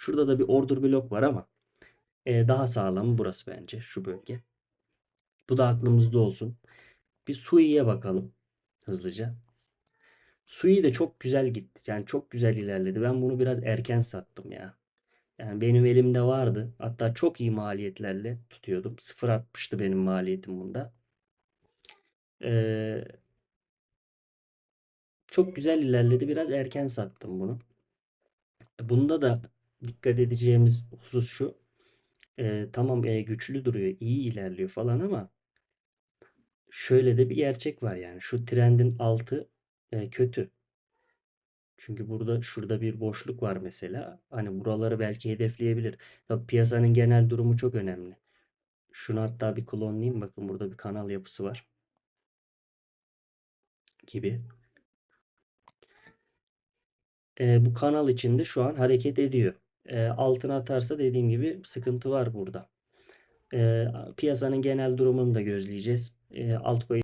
Şurada da bir order blok var ama e, daha sağlam burası bence şu bölge. Bu da aklımızda olsun. Bir Sui'ye bakalım hızlıca. Sui de çok güzel gitti. Yani çok güzel ilerledi. Ben bunu biraz erken sattım ya. Yani benim elimde vardı. Hatta çok iyi maliyetlerle tutuyordum. 0.60'tı benim maliyetim bunda. Ee, çok güzel ilerledi. Biraz erken sattım bunu. Bunda da dikkat edeceğimiz husus şu. Ee, tamam e, güçlü duruyor, iyi ilerliyor falan ama şöyle de bir gerçek var yani. Şu trendin altı e, kötü. Çünkü burada şurada bir boşluk var mesela. Hani buraları belki hedefleyebilir. Tabii piyasanın genel durumu çok önemli. Şunu hatta bir klonlayayım. Bakın burada bir kanal yapısı var. Gibi. Ee, bu kanal içinde şu an hareket ediyor. Altına atarsa dediğim gibi sıkıntı var burada. Piyasanın genel durumunu da gözleyeceğiz. Ee, altcoin